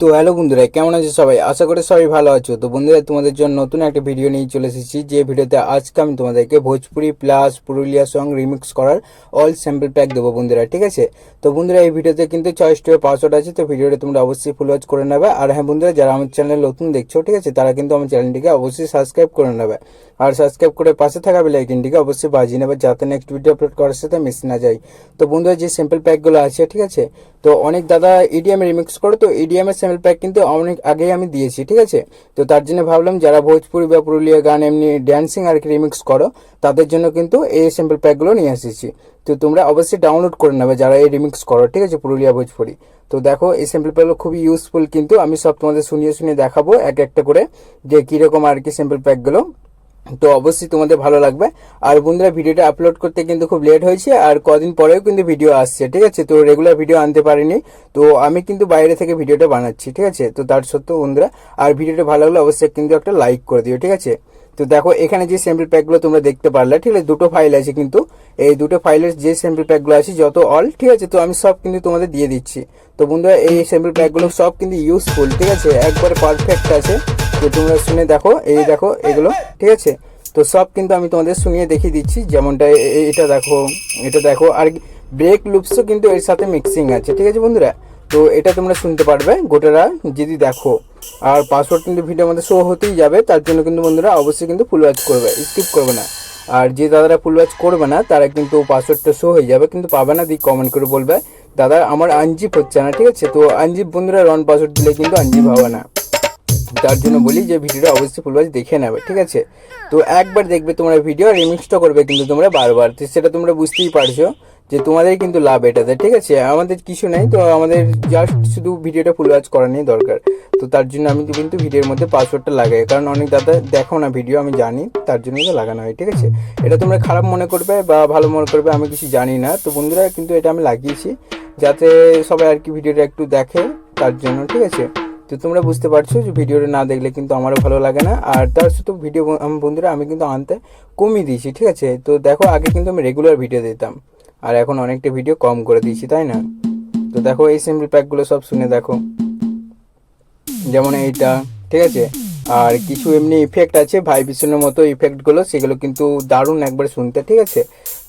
তো হ্যালো বন্ধুরা, কেমন আছে সবাই? আশা করি সবাই ভালো আছো। তো বন্ধুরা, তোমাদের জন্য নতুন একটা ভিডিও নিয়ে চলে এসেছি। যে ভিডিওতে আজকে আমি তোমাদেরকে Bhojpuri plus Purulia song remix করার অল স্যাম্পল প্যাক দেবো বন্ধুরা, ঠিক আছে? তো বন্ধুরা, এই ভিডিওতে কিন্তু চয়েস টু পাসওয়ার্ড আছে, তো ভিডিওটা তোমরা অবশ্যই ফুল ওয়াচ করে নেবে। আর হ্যাঁ বন্ধুরা, যারা আমার চ্যানেল নতুন দেখছ, ঠিক আছে, তারা কিন্তু আমার চ্যানেলটিকে অবশ্যই সাবস্ক্রাইব করে নেবে। আর সাবস্ক্রাইব করে পাশে থাকা বেলাইকিনটিকে অবশ্যই বাজিয়ে নেবে, যাতে নেক্সট ভিডিও আপলোড করার সাথে মিস না যায় তো বন্ধুরা, যে স্যাম্পল প্যাকগুলো আছে, ঠিক আছে? তো অনেক দাদা ইডিএম রিমিক্স করে, তো ইডিএম স্যাম্পল প্যাক কিন্তু অনেক আগেই আমি দিয়েছি, ঠিক আছে? তো তার জন্য ভাবলাম যারা ভোজপুরি বা পুরুলিয়া গান এমনি ড্যান্সিং আর কি রিমিক্স করো, তাদের জন্য কিন্তু এই স্যাম্পল প্যাকগুলো নিয়ে এসেছি। তো তোমরা অবশ্যই ডাউনলোড করে নেবে যারা এই রিমিক্স করো, ঠিক আছে, পুরুলিয়া, ভোজপুরি। তো দেখো, এই স্যাম্পল প্যাকগুলো খুবই ইউজফুল কিন্তু আমি সব তোমাদের শুনিয়ে শুনিয়ে দেখাবো এক একটা করে যে কীরকম আর কি স্যাম্পল প্যাকগুলো তো অবশ্যই তোমাদের ভালো লাগবে। আর বন্ধুরা, ভিডিওটা আপলোড করতে কিন্তু খুব লেট হয়েছে, আর কদিন পরেও কিন্তু ভিডিও আসছে, ঠিক আছে? তো রেগুলার ভিডিও আনতে পারিনি, তো আমি কিন্তু বাইরে থেকে ভিডিওটা বানাচ্ছি, ঠিক আছে? তো তার সত্ত্বেও বন্ধুরা, আর ভিডিওটা ভালো লাগলে অবশ্যই কিন্তু একটা লাইক করে দিও, ঠিক আছে? তো দেখো, এখানে যে স্যাম্পল প্যাকগুলো তোমরা দেখতে পারলে, ঠিক আছে, দুটো ফাইল আছে কিন্তু। এই দুটো ফাইলের যে স্যাম্পল প্যাকগুলো আছে, যত অল ঠিক আছে, তো আমি সব কিন্তু তোমাদের দিয়ে দিচ্ছি। তো বন্ধুরা, এই স্যাম্পল প্যাকগুলো সব কিন্তু ইউজফুল ঠিক আছে? একবারে পারফেক্ট আছে। তো তোমরা শুনে দেখো, এই দেখো, এগুলো, ঠিক আছে? তো সব কিন্তু আমি তোমাদের শুনিয়ে দেখিয়ে দিচ্ছি, যেমনটা এটা দেখো এটা দেখো, আর ব্রেক লুপসও কিন্তু এর সাথে মিক্সিং আছে, ঠিক আছে, বন্ধুরা? তো এটা তোমরা শুনতে পারবে, গোটারা, যদি দেখো। আর পাসওয়ার্ড কিন্তু ভিডিওর মধ্যে শো হতেই যাবে, তার জন্য কিন্তু বন্ধুরা অবশ্যই কিন্তু ফুল ওয়াচ করবে স্কিপ করবে না। আর যে দাদারা ফুল ওয়াচ করবে না, তারা কিন্তু পাসওয়ার্ডটা শো হয়ে যাবে, কিন্তু পাবে না, দিয়ে কমেন্ট করে বলবে, দাদা, আমার আনজিপ হচ্ছে না, ঠিক আছে? তো আনজিপ বন্ধুরা রন পাসওয়ার্ড দিলে কিন্তু আনজিপ হবে না। তার জন্য বলি যে ভিডিওটা অবশ্যই ফুল ওয়াচ দেখে নেবে, ঠিক আছে? তো একবার দেখবে তোমরা ভিডিও রিমিক্সটা করবে কিন্তু তোমরা বারবার। সেটা তোমরা বুঝতেই পারছ। যে তোমাদের কিন্তু লাভ এটাতে, ঠিক আছে? আমাদের কিছু নেই, তো আমাদের জাস্ট শুধু ভিডিওটা ফুল ওয়াচ করা নিয়ে দরকার। তো তার জন্য আমি কিন্তু ভিডিওর মধ্যে পাসওয়ার্ডটা লাগাই। কারণ অনেক দাদা দেখো না ভিডিও, আমি জানি, তার জন্য তো লাগানো হয়, ঠিক আছে? এটা তোমরা খারাপ মনে করবে বা ভালো মনে করবে, আমি কিছু জানি না। তো বন্ধুরা, কিন্তু এটা আমি লাগিয়েছি, যাতে সবাই আর কি ভিডিওটা একটু দেখে তার জন্য, ঠিক আছে? তো তোমরা বুঝতে পারছ যে ভিডিওটা না দেখলে কিন্তু আমারও ভালো লাগে না। আর তার সাথে ভিডিও, বন্ধুরা, আমি কিন্তু আনতে কমিয়ে দিয়েছি, ঠিক আছে? তো দেখো, আগে কিন্তু আমি রেগুলার ভিডিও দিতাম। আর এখন অনেকটা ভিডিও কম করে দিয়েছি, তাই না? তো দেখো, এই সিম্পল প্যাকগুলো সব শুনে দেখো। যেমন এইটা, ঠিক আছে? আর কিছু এমনি ইফেক্ট আছে ভাইব্রেশনের মতো ইফেক্টগুলো সেগুলো কিন্তু দারুণ একবার শুনতে, ঠিক আছে?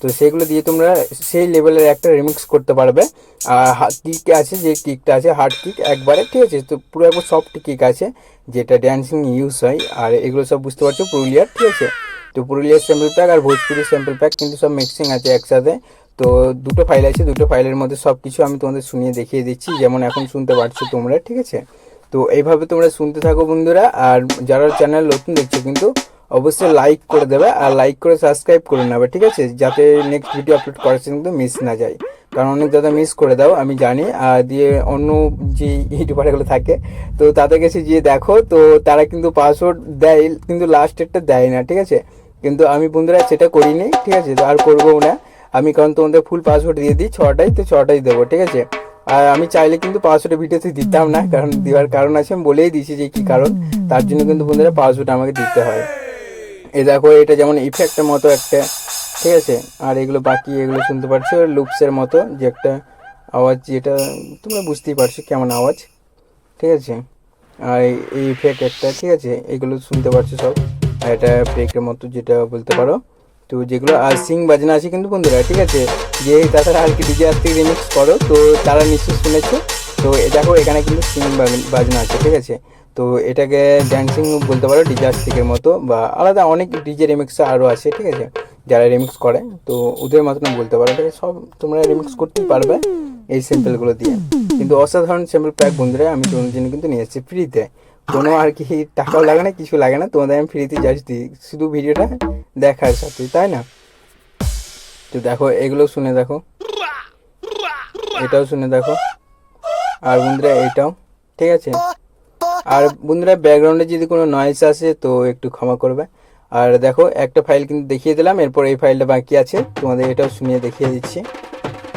তো সেগুলো দিয়ে তোমরা সেই লেভেলের একটা রিমিক্স করতে পারবে। আর কিক আছে, যে কিকটা আছে হার্ড কিক একবারে, ঠিক আছে? তো পুরো একবার সফট কিক আছে, যেটা ড্যান্সিং ইউজ হয়। আর এগুলো সব বুঝতে পারছ, পুরুলিয়ার, ঠিক আছে? তো পুরুলিয়ার স্যাম্পল প্যাক আর ভোজপুরি স্যাম্পল প্যাক কিন্তু সব মিক্সিং আছে একসাথে। তো দুটো ফাইল আছে, দুটো ফাইলের মধ্যে সব কিছু আমি তোমাদের শুনিয়ে দেখিয়ে দিচ্ছি। যেমন এখন শুনতে পারছ তোমরা, ঠিক আছে? তো এইভাবে তোমরা শুনতে থাকো বন্ধুরা, আর যারা চ্যানেল নতুন দেখছ কিন্তু অবশ্যই লাইক করে দেবে, আর লাইক করে সাবস্ক্রাইব করে নেবে, ঠিক আছে? যাতে নেক্সট ভিডিও আপলোড করার কিন্তু মিস না যায়। কারণ অনেক দাদা মিস করে দাও, আমি জানি, আর দিয়ে অন্য যে ইউটিউবারগুলো থাকে, তো তাদের কাছে গিয়ে দেখো, তো তারা কিন্তু পাসওয়ার্ড দেয়, কিন্তু লাস্টেরটা দেয় না, ঠিক আছে? কিন্তু আমি বন্ধুরা সেটা করিনি, ঠিক আছে? আর করব না। আমি কারণ তোমাদের ফুল পাসওয়ার্ড দিয়ে দিই, ছটাই, তো ছটাই দেবো, ঠিক আছে? আর আমি চাইলে কিন্তু পাসওয়ার্ডের ভিডিওতে দিতাম না, কারণ দেওয়ার কারণ আছে, আমি বলেই দিয়েছি যে কি কারণ, তার জন্য কিন্তু বন্ধুরা পাসওয়ার্ড আমাকে দিতে হয়। এ দেখো, এটা যেমন ইফেক্টের মতো একটা, ঠিক আছে? আর এগুলো বাকি, এগুলো শুনতে পারছ লুপসের মতো, যে একটা আওয়াজ, যেটা তোমরা বুঝতেই পারছ কেমন আওয়াজ, ঠিক আছে? আর এই- ইফেক্ট একটা, ঠিক আছে? এগুলো শুনতে পারছ সব, আর এটা ব্রেকের মতো, যেটা বলতে পারো। তো যেগুলো আর সিং বাজনা আছে কিন্তু বন্ধুরা, ঠিক আছে? যে তাছাড়া আর কি ডিজে আর্থিক রিমিক্স করো, তো তারা নিশ্চয়ই শুনেছো। তো দেখো, এখানে কিন্তু সিং বাজনা আছে, ঠিক আছে? তো এটাকে ড্যান্সিং বলতে পারো ডিজে আর্থিকের মতো বা আলাদা অনেক ডিজে রিমিক্স আরও আছে, ঠিক আছে? যারা রিমিক্স করে, তো ওদের মতন বলতে পারো, ঠিক সব তোমরা রিমিক্স করতেই পারবে এই স্যাম্পেলগুলো দিয়ে। কিন্তু অসাধারণ স্যাম্পল প্যাক বন্ধুরা, আমি তোমাদের জন্য কিন্তু নিয়ে এসেছি ফ্রিতে কোনো আর কি টাকাও লাগে না, কিছু লাগে না, তোমাদের আমি ফ্রিতে দিই। শুধু ভিডিওটা দেখার সাথে, তাই না? তো দেখো, এগুলো শুনে দেখো। এটাও শুনে দেখো। আর বন্ধুরা, এটাও, ঠিক আছে? আর বন্ধুরা ব্যাকগ্রাউন্ডে যদি কোনো নয়েস আসে, তো একটু ক্ষমা করবে। আর দেখো, একটা ফাইল কিন্তু দেখিয়ে দিলাম, এরপর এই ফাইলটা বাকি আছে। তোমাদের এটাও শুনিয়ে দেখিয়ে দিচ্ছি।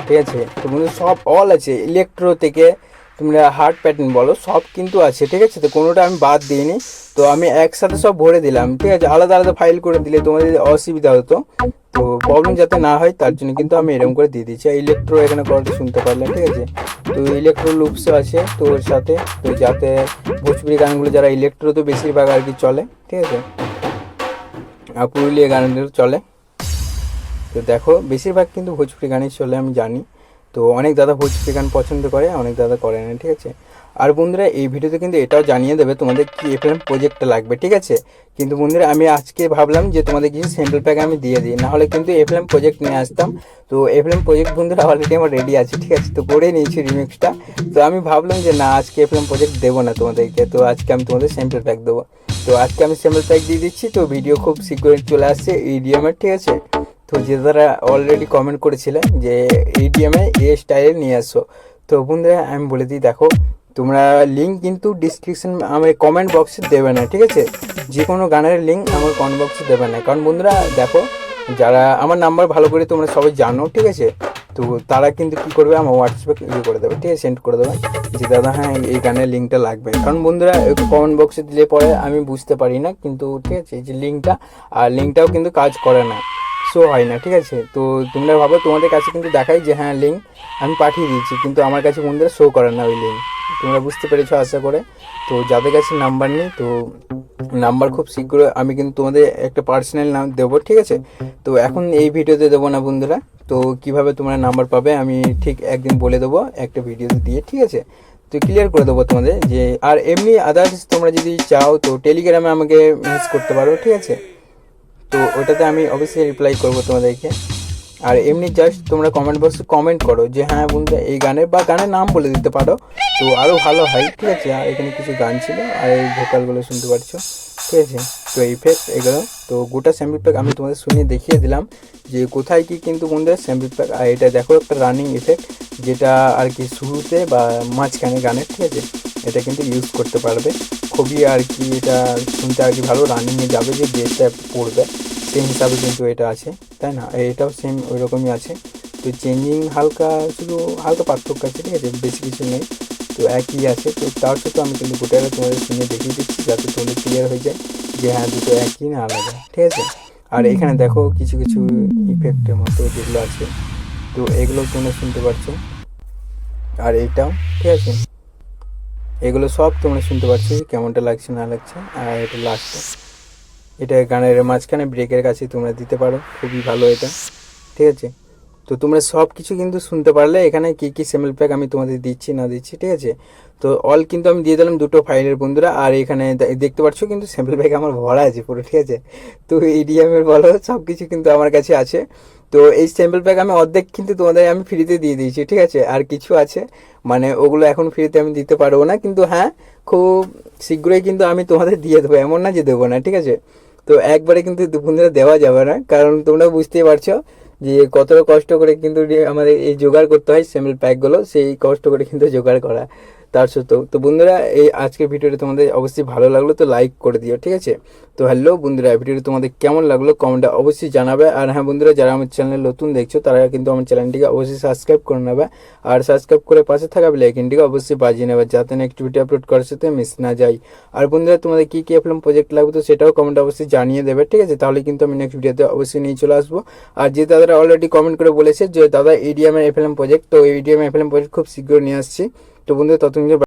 ঠিক আছে? তো বন্ধু সব অল আছে। ইলেকট্রো থেকে তোমরা হার্ট প্যাটার্ন বলো, সব কিন্তু আছে, ঠিক আছে? তো কোনোটা আমি বাদ দিইনি। তো আমি একসাথে সব ভরে দিলাম, ঠিক আছে? আলাদা আলাদা ফাইল করে দিলে তোমাদের অসুবিধা হতো। তো প্রবলেম যাতে না হয়, তার জন্য কিন্তু আমি এরকম করে দিয়ে দিচ্ছি ইলেকট্রো এখানে করাটা শুনতে পারলাম, ঠিক আছে? তো ইলেকট্রো লুপসও আছে তো ওর সাথে। তো যাতে ভোজপুরি গানগুলো যারা ইলেকট্রো তো বেশিরভাগ আর কি চলে, ঠিক আছে? আর পুরুলিয়া গানগুলো চলে। তো দেখো, বেশিরভাগ কিন্তু ভোজপুরি গানই চলে, আমি জানি। তো অনেক দাদা ভোজপুরি গান পছন্দ করে, অনেক দাদা করে না, ঠিক আছে? আর বন্ধুরা, এই ভিডিওতে কিন্তু এটাও জানিয়ে দেবে তোমাদের কি এফএম প্রজেক্টটা লাগবে, ঠিক আছে? কিন্তু বন্ধুরা, আমি আজকে ভাবলাম যে তোমাদের কিছু স্যাম্পল প্যাক আমি দিয়ে দিই নাহলে কিন্তু এফএম প্রজেক্ট নিয়ে আসতাম। তো এফএম প্রজেক্ট বন্ধুরা অলরেডি আমার রেডি আছে, ঠিক আছে? তো করে নিয়েছি রিমিক্সটা তো আমি ভাবলাম যে না, আজকে এফএম প্রজেক্ট দেবো না তোমাদেরকে, তো আজকে আমি তোমাদের স্যাম্পল প্যাক দেবো। তো আজকে আমি স্যাম্পল প্যাক দিয়ে দিচ্ছি, তো ভিডিও খুব সিকিউর চলে আসছে ইডিএমের ঠিক আছে? তো যে তারা অলরেডি কমেন্ট করেছিলেন যে ইডিএমে এ স্টাইলে নিয়ে আসো, তো বন্ধুরা আমি বলে দিই, দেখো, তোমরা লিঙ্ক কিন্তু ডিসক্রিপশন আমার কমেন্ট বক্সে দেবে না, ঠিক আছে? যে কোনো গানের লিঙ্ক আমার কমেন্ট বক্সে দেবে না। কারণ বন্ধুরা, দেখো, যারা, আমার নাম্বার ভালো করে তোমরা সবাই জানো, ঠিক আছে? তো তারা কিন্তু কি করবে, আমার হোয়াটসঅ্যাপে ইয়ে করে দেবে, ঠিক আছে? সেন্ড করে দেবে যে, দাদা হ্যাঁ এই গানের লিঙ্কটা লাগবে। কারণ বন্ধুরা কমেন্ট বক্সে দিলে পরে আমি বুঝতে পারি না, কিন্তু, ঠিক আছে, যে লিঙ্কটা আর লিঙ্কটাও কিন্তু কাজ করে না। শো হয় না, ঠিক আছে? তো তোমরা ভাবো, তোমাদের কাছে কিন্তু দেখাই যে হ্যাঁ লিঙ্ক আমি পাঠিয়ে দিয়েছি, কিন্তু আমার কাছে বন্ধুরা শো করে না ওই লিঙ্ক তোমরা বুঝতে পেরেছ আশা করে। তো যাদের কাছে নাম্বার নেই, তো নাম্বার খুব শীঘ্র আমি কিন্তু তোমাদের একটা পার্সোনাল নাম দেবো, ঠিক আছে? তো এখন এই ভিডিওতে দেবো না বন্ধুরা। তো কীভাবে তোমরা নাম্বার পাবে আমি ঠিক একদিন বলে দেবো একটা ভিডিওতে দিয়ে, ঠিক আছে? তো ক্লিয়ার করে দেবো তোমাদের যে, আর এমনি আদার্স তোমরা যদি চাও, তো টেলিগ্রামে আমাকে মেসেজ করতে পারো, ঠিক আছে? তো ওটাতে আমি অবশ্যই রিপ্লাই করব তোমাদেরকে। আর এমনি জাস্ট তোমরা কমেন্ট বক্সে কমেন্ট করো যে হ্যাঁ বন্ধু এই গানের বা গানের নাম বলে দিতে পারো। তো আরও ভালো হয়, ঠিক আছে? আর এখানে কিছু গান ছিল, আর এই ভোকালগুলো শুনতে পারছ ঠিক আছে? তো ইফেক্ট এগুলো তো গোটা স্যাম্পল প্যাক আমি তোমাদের শুনিয়ে দেখিয়ে দিলাম যে, কোথায় কি কিন্তু বন্ধুরা স্যাম্পল প্যাক আর এটা দেখো একটা রানিং ইফেক্ট যেটা আর কি শুরুতে বা মাঝখানে গানের, ঠিক আছে? এটা কিন্তু ইউজ করতে পারবে। খুবই আর কি এটা শুনতে আর কি ভালো। রানিংয়ে যাবে যে বেসটা পড়বে সেই হিসাবে কিন্তু এটা আছে তাই না? এটাও সেম ওই রকমই আছে। তো চেঞ্জিং হালকা শুধু হালকা পার্থক্য আছে ঠিক আছে? বেশি কিছু নেই। তো একই আছে। তো তার সাথে আমি কিন্তু গোটাটা তোমাদের শুনে দেখিয়ে দিচ্ছি যাতে তোমাদের ক্লিয়ার হয়ে যায় যে হ্যাঁ দুটো একই না আলাদা ঠিক আছে? আর এখানে দেখো কিছু কিছু ইফেক্টের মতো যেগুলো আছে তো এগুলো তোমরা শুনতে পারছ। আর এইটাও ঠিক আছে? এগুলো সব তোমরা শুনতে পাচ্ছ কেমনটা লাগছে, না লাগছে, আর এটা লাগছে এটা গানের মাঝখানে ব্রেকের কাছে তোমরা দিতে পারো, খুবই ভালো এটা। ঠিক আছে? তো তোমরা সব কিছু কিন্তু শুনতে পারলে, এখানে কি কি স্যাম্পল প্যাক আমি তোমাদের দিচ্ছি, না দিচ্ছি, ঠিক আছে? তো অল কিন্তু আমি দিয়ে দিলাম দুটো ফাইলের বন্ধুরা, আর এখানে দেখতে পাচ্ছ কিন্তু স্যাম্পল প্যাক আমার ভরা আছে পুরো, ঠিক আছে? তো ইডিএমের বলো সব কিছু কিন্তু আমার কাছে আছে। তো এই স্যাম্পল প্যাক আমি অর্ধেক কিন্তু তোমাদের আমি ফ্রিতে দিয়ে দিয়েছি, ঠিক আছে? আর কিছু আছে মানে ওগুলো এখন ফ্রিতে আমি দিতে পারব না, কিন্তু হ্যাঁ খুব শীঘ্রই কিন্তু আমি তোমাদের দিয়ে দেবো, এমন না যে দেবো না, ঠিক আছে? তো একবারে কিন্তু বন্ধুরা দেওয়া যাবে না, কারণ তোমরা বুঝতেই পারছ যে কতটা কষ্ট করে কিন্তু আমাদের এই জোগাড় করতে হয় স্যাম্পল প্যাকগুলো, সেই কষ্ট করে কিন্তু জোগাড় করা। তার সত্ত্বেও তো বন্ধুরা, এই আজকের ভিডিওটা তোমাদের অবশ্যই ভালো লাগল, তো লাইক করে দিও, ঠিক আছে? তো হ্যালো বন্ধুরা ভিডিওটা তোমাদের কেমন লাগল কমেন্টে অবশ্যই জানাবে। আর হ্যাঁ বন্ধুরা, যারা আমার চ্যানেল নতুন দেখছ, তারা কিন্তু আমার চ্যানেলটিকে অবশ্যই সাবস্ক্রাইব করে নেবে। আর সাবস্ক্রাইব করে পাশে থাকা বেলাইকিনটিকে অবশ্যই বাজিয়ে নেবে, যাতে নেক্সট ভিডিও আপলোড করার সাথে মিস না যায় আর বন্ধুরা, তোমাদের কী কী এফএম প্রজেক্ট লাগবে, তো সেটাও কমেন্ট অবশ্যই জানিয়ে দেবে, ঠিক আছে? তাহলে কিন্তু আমি নেক্সট ভিডিওতে অবশ্যই নিয়ে চলে আসব। আর যে দাদারা অলরেডি কমেন্ট করে বলেছে যে, দাদা এডিএম এর এফএলএম প্রজেক্ট তো এডিএম এফএলএম প্রজেক্ট খুব শীঘ্র নিয়ে আসছি। তো বন্ধুরা ততদিন